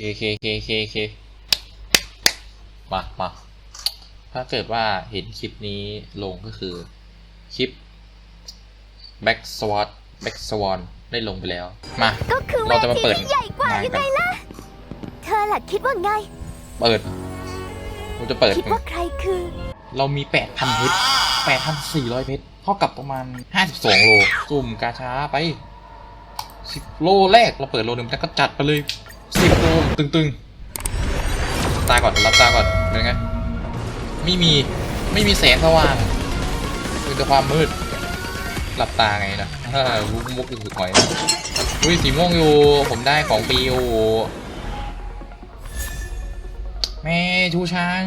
เคเคเคเคเคมามาถ้าเกิดว่าเห็นคลิปนี้ลงก็คือ คลิป Back Sword Back Swan ได้ลงไปแล้ว มา ก็คือเวเราจะมาทีเปิดที่ใหญ่กว่ายังไงล่ะ เธอล่ะคิดว่าไง เปิดเราจะเปิด คิดว่าใครคือ เรามี 8,000เพชร8,400เพชรเท่ากับประมาณ 52 โลจุ่มกาชาไป 10 โลแรกเราเปิดโลหนึ่งแล้วก็จัดไปเลย 10โลตึงๆตาก่อนรับตาก่อนเป็นไงไม่มีไม่มีแสงสว่างมีแต่ความมืดหลับตาไงนะฮ่ามุกมุกสุดหอยนะอุ้ยสีม่วงอยู่ผมได้ของปีโอแม่ชูช้าง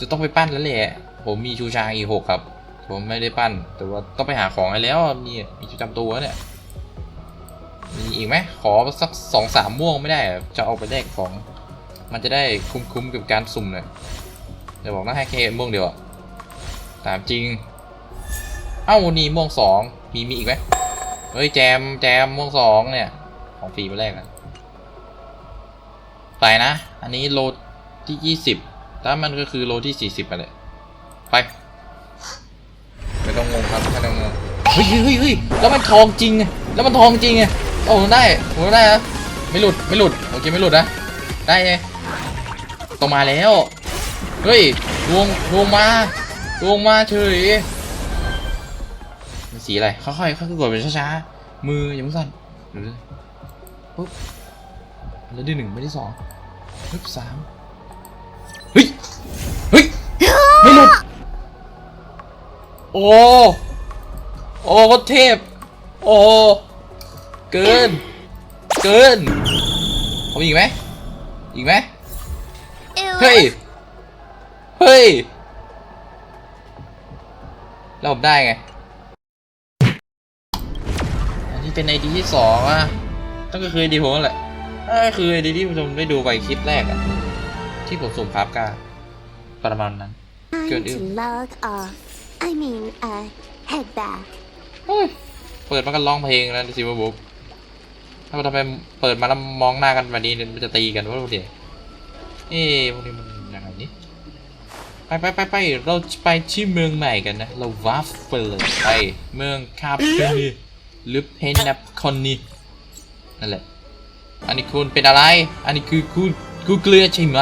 จะต้องไปปั้นแล้วแหละผมมีชูช้างอีหกครับ ผมไม่ได้ปั้น แต่ว่าต้องไปหาของให้แล้วมีมีจำตัวเนี่ย มีอีกไหมขอสักสองสามม่วงไม่ได้จะเอาไปแลกของ มันจะได้คุ้มๆกับการสุ่มหน่อยเดี๋ยวบอกนะให้แค่ม่วงเดียวอะตามจริง เอ้านี่ม่วงสองมีมีอีกไหมเฮ้ยแจมแจมม่วงสองเนี่ย ของฟรีมาแรกนะไปนะ อันนี้โลที่ยี่สิบถ้ามันก็คือโลที่สี่สิบไปเลยไปไม่ต้องงงครับไม่ต้องงงเฮ้ยเฮ้ยเฮ้ยเฮ้ยแล้วมันทองจริงไงแล้วมันทองจริงไง โอ้ได้ผมได้นะไม่หลุดไม่หลุดโอเคไม่หลุดนะได้ไงต้อมาแล้วเฮ้ยดวงดวงมาดวงมาเฉยมันสีอะไรค่อยๆค่อยๆกดไปช้าๆมืออย่าเพิ่งสั่นเดี๋ยวๆปุ๊บแล้วได้หนึ่งไม่ได้สองปึ๊บสามเฮ้ยเฮ้ยไม่หลุดโอ้โอ้วัดเทพโอ้ เกิน เกินผมอีกไหมอีกไหมเฮ้ย เฮ้ยแล้วผมได้ไง อันนี้เป็นไอดีที่สองอะต้องก็คือไอดีผมนั่นแหละนั่นก็คือไอดีที่ผมได้ดูไปคลิปแรกอะที่ผมสุ่มครับกาประมาณนั้น Time Good. to log off I mean uh head back เฮ้ยเปิดมากันร้องเพลงแล้วซิวบุ๊ก ถ้ามันทำไมเปิดมาแล้วมองหน้ากันแบบนี้มันจะตีกันวะพวกเดียเอ๊พวกนี้มันยังไงนี่ไปไปไปไปเราไปที่เมืองใหม่กันนะ เราวัฟเฟิลไปเมืองคาเพนีหรือเพนนับคอนนีนั่นแหละ อันนี้คุณเป็นอะไร อันนี้คือคุณกูเกลือใช่ไหม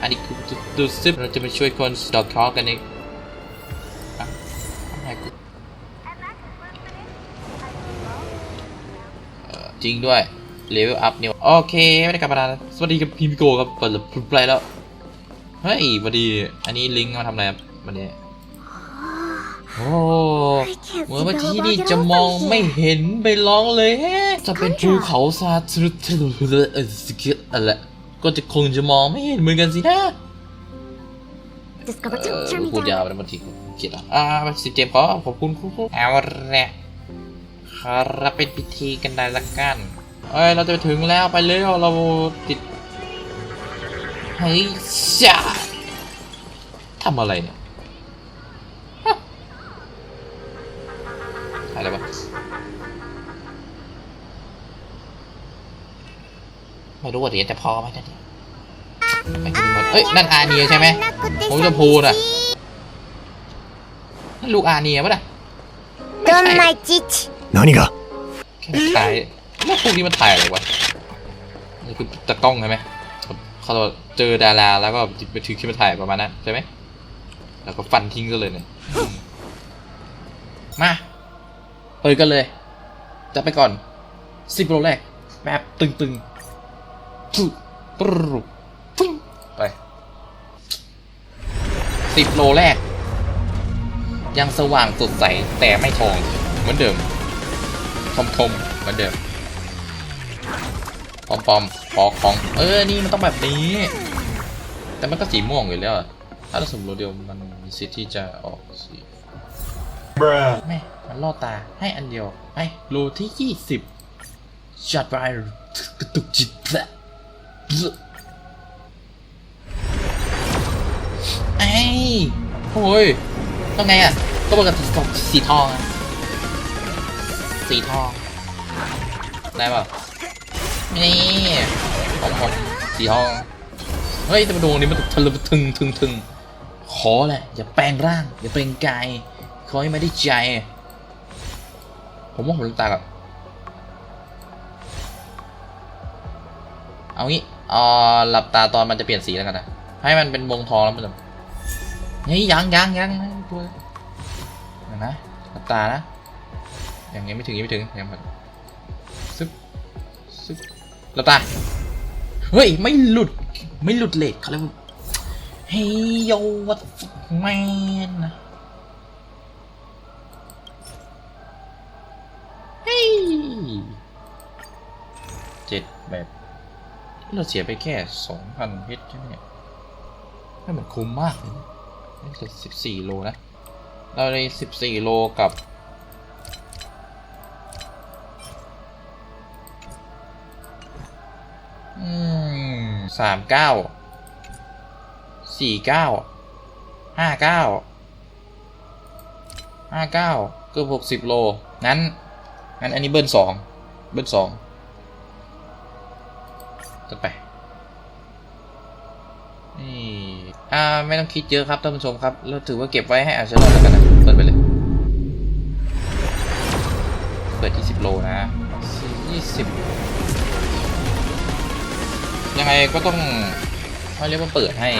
อันนี้คือดูซิเราจะมาช่วยคนดอกคอกันเองอะอะไรกู จริงด้วยเลเวลอัพเนี่ยโอเคไม่ได้กลับมาแล้วสวัสดีครับพิมพ์โกครับเปิดแล้วปลายแล้วเฮ้ยสวัสดีอันนี้ลิงก์มาทำอะไรครับวันนี้โอ้ I can't เหมือนว่า see ที่ the นี่ robot จะ over มองไม่ here. เห็นไปร้องเลยแฮะจะเป็นภูเขาซาทรุทรุเออสกิอะไรก็จะคงจะมองไม่เห็นเหมือนกันสินะ Discover เอ to อ turn me พูดยาว down ไปแล้วบางทีผมเกลียดอะอ่าสิเจมส์ขอขอบคุณครูเอาละ ครับเป็นพิธีกันได้ละกัน เอ้ย เราจะถึงแล้วไปเร็วเราติดเฮ้ยจ้าทำอะไรเนี่ยอะไรวะไม่รู้ว่าเหรียญจะพอไหมนะเนี่ยไม่ถึงหมดเอ้ย นั่นอาเนียใช่ไหมผมจะพูดอะนั่นลูกอาเนียปะน่ะไม่ใช่ 何がแค่ถ่ายแล้วพวกนี้มันถ่ายอะไรวะนี่คือตะกล้องใช่ไหมเขาเจอดาราแล้วก็ไปถือขึ้นมาถ่ายประมาณนั้นใช่ไหมแล้วก็ฟันทิ้งซะเลยเนี่ยมาเปิดกันเลยจะไปก่อนสิบโลแรกแบบตึงๆฟุ๊บปุ๊บไปสิบโลแรก ยังสว่างสดใสแต่ไม่ทองเหมือนเดิม คมคมๆเหมือนเดิมปอมปอมๆขอของ เออ นี่มันต้องแบบนี้ แต่มันก็สีม่วงอยู่แล้วอะถ้าเราสมมติเดียวมันมีสิทธิ์ที่จะออกสีแม่มันล่อตาให้อันเดียวไปโลที่ยี่สิบจัดไปกระตุกจิตแหละไอ้ยโอ้ยต้องไงอะ ก็บอกกับสีทองอะ สีทอง ได้ป่ะนี่ผมผมสีทอง เฮ้ยแต่มาดวงนี้มันทะลึ่งทึงทึงทึงขอแหละ อย่าแปลงร่าง อย่าเป็นกายขอให้ไม่ได้ใจ ผมว่าผมลืมตาก่อนเอางี้เอ่อหลับตาตอนมันจะเปลี่ยนสีแล้วกันนะ ให้มันเป็นวงทองแล้วมันจะเฮ้ยยังยังยังตัวเดี๋ยวนะหลับตานะ ยังยังไม่ถึงยังไม่ถึงยังไม่ซึบซึบหลับตายเฮ้ย ไม่หลุด ไม่หลุดเลทเขาเรียกว่าเฮ้ยโยวัตแมนนะเฮ้ยเจ็ดแบบเราเสียไปแค่สองพันเพชรใช่ไหมเนี่ยนี่มันคุ้มมากเลยสิบสี่โลนะ เราได้สิบสี่โลกับ สามเก้า สี่เก้า ห้าเก้า ห้าเก้าเกือบหกสิบโลงั้น งั้นอันนี้เบิ้ลสอง เบิ้ลสองจะไป นี่ อ่า ไม่ต้องคิดเยอะครับท่านผู้ชมครับ เราถือว่าเก็บไว้ให้อาชรอดแล้วกันนะ เปิดไปเลย เปิดที่สิบโลนะยี่สิบ ยังไงก็ต้องเขาเรียกว่าเปิดให้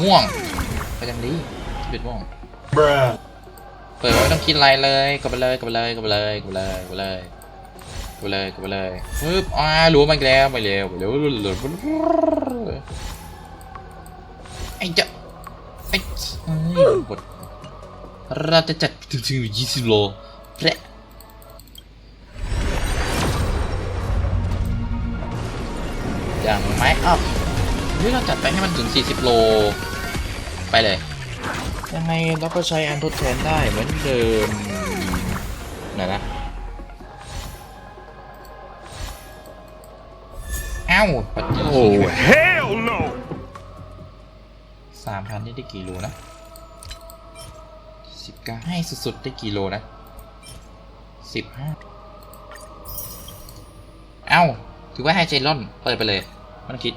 ม่วงก็ยังดีปิดม่วง Bruh. เปิดไว้ไม่ต้องคิดอะไรเลยกลับไปเลยกลับไปเลยกลับไปเลยกลับไปเลยกลับไปเลยกลับไปเลยกลับไปเลยปึ๊บอ่ารู้มาอีกแล้วไปเร็วไปเร็วไอ้เจะไอ้เอ้ยบทเราจะจัดถึงถึงยี่สิบโลแพระ อย่างไม้อัพเฮ้ยเราจัดไปให้มันถึง 40 โล ไปเลย ยังไงเราก็ใช้อันทดแทนได้เหมือนเดิมไหนนะเอ้าปัด Oh, hell no! สามพันนี่ได้กี่โลนะสิบเก้าให้สุดๆได้กี่โลนะสิบห้าเอ้าถือว่าให้เจลอน เปิดไปเลยไมันคิด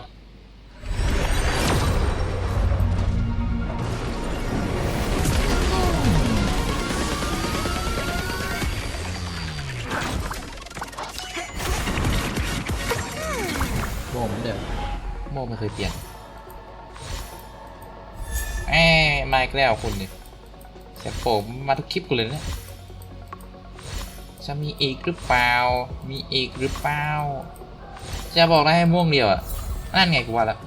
โม่เหมือนเดิมโม่ไม่เคยเปลี่ยนแอ้มาอีกแล้วคุณนี่เสียโผมมาทุกคลิปกูเลยนะเนี่ยจะมีอีกหรือเปล่า มีอีกหรือเปล่า จะบอกได้ให้ม่วงเดียวอะ นั่นไงกูว่าละ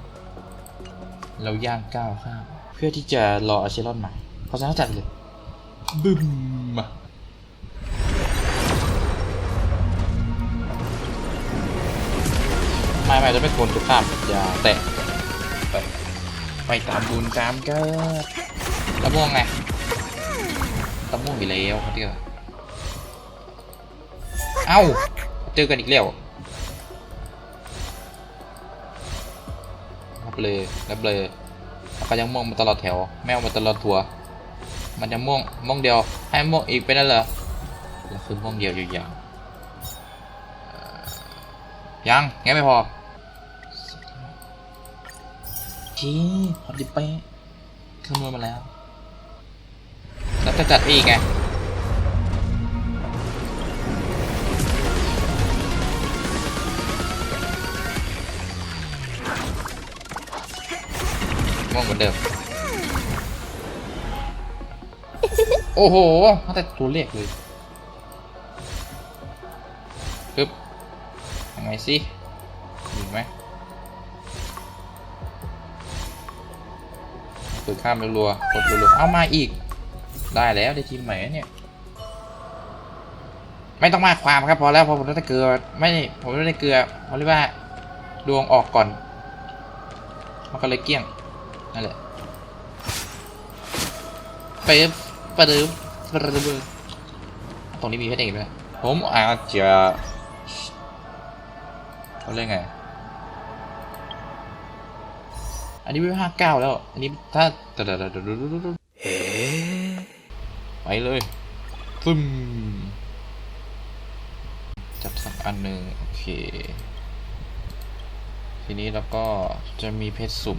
เราย่างก้าวข้ามเพื่อที่จะรออาเชลอนใหม่เพราะฉะนั้นจัดเลยบึ้มมาไม่ไม่จะไม่ควรทุกข้ามอย่าแตะไปไปตามบุญตามเกิดตะม่วงไงตะม่วงอยู่แล้วครับพี่เอ้าเจอกันอีกแล้ว เลยรับเลยแล้วก็ยังม่วงมาตลอดแถว แมวมาตลอดทัวมันจะม่วงม่วงเดียว ให้ม่วงอีกไปนั่นเหรอแล้วคือม่วงเดียวอยู่อย่าวเอ่อยังงั้นไม่พอจีพอดีเป๊ะคำนวณมาแล้วแล้วจะจัดอีกไง ม่วงเหมือนเดิม โอ้โหตั้งแต่ตัวเลขเลยปึ๊บยังไงสิอยู่ไหมเปิดข้ามรัวๆกดรัวๆเอามาอีก ได้แล้วได้ทีมใหม่แล้วเนี่ย ไม่ต้องมากความครับพอแล้วเพอผมได้เกลือไม่ได้ผมไม่ได้เกลือเพราะเรียกว่าดวงออกก่อน มันก็เลยเกลี้ยง นั่นแหละไปประเดิมประเดิมตรงนี้มีเพชรเอกด้วยผมอาจจะเขาเรียกไง อันนี้วิวห้าเก้าแล้ว อันนี้ถ้าเดี๋ยวเดี๋ยวเดี๋ยวเดี๋ยวเดี๋ยวเดี๋ยวไปเลยซึมจับสักอันหนึ่งโอเค ทีนี้เราก็จะมีเพชรสุ่ม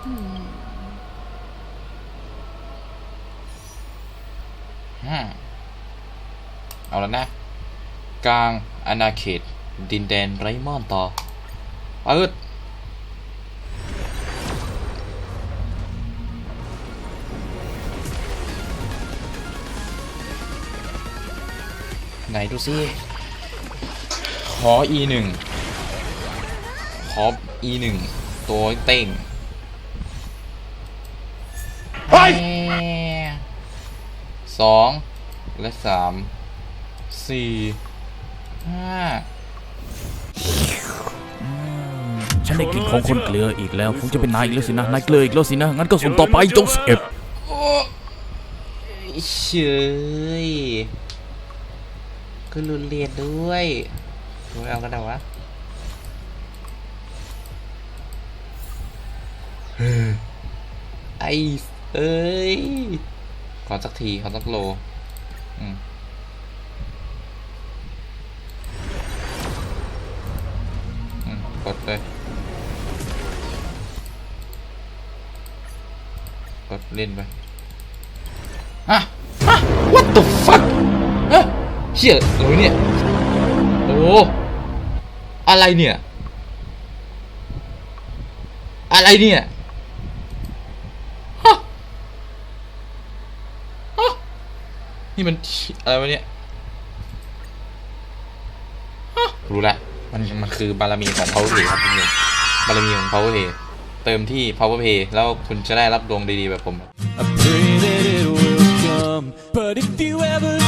เอาแล้วนะ กลางอาณาเขต ดินแดนไรมอนต่อเปิดไหนดูสิขอ e หนึ่งขอ e หนึ่งตัวเต้ง สองและสามสี่ห้าฉันได้กลิ่นของคนเกลืออีกแล้วคงจะเป็นนายอีกแล้วสินะนายเกลืออีกแล้วสินะงั้นก็ส่งต่อไปจงเอฟโอ้เฉยก็รุนเรียนด้วยไม่เอากันนะวะไอเอ้ยข อสักที ขอสักโล อืมกดเลย กดเล่นไปฮะฮะ what the fuck ฮะเชี่ยอะไรเนี่ย โอ้ อะไรเนี่ย อะไรเนี่ย ฮะ ฮะ นี่มันอะไรวะเนี่ยรู้ละ มันมันคือบารมีของ Power Play ครับทุกคนบารมีของ Power Play เติมที่ Power Play แล้วคุณจะได้รับดวงดีๆแบบผม I pray that it will come. But if you ever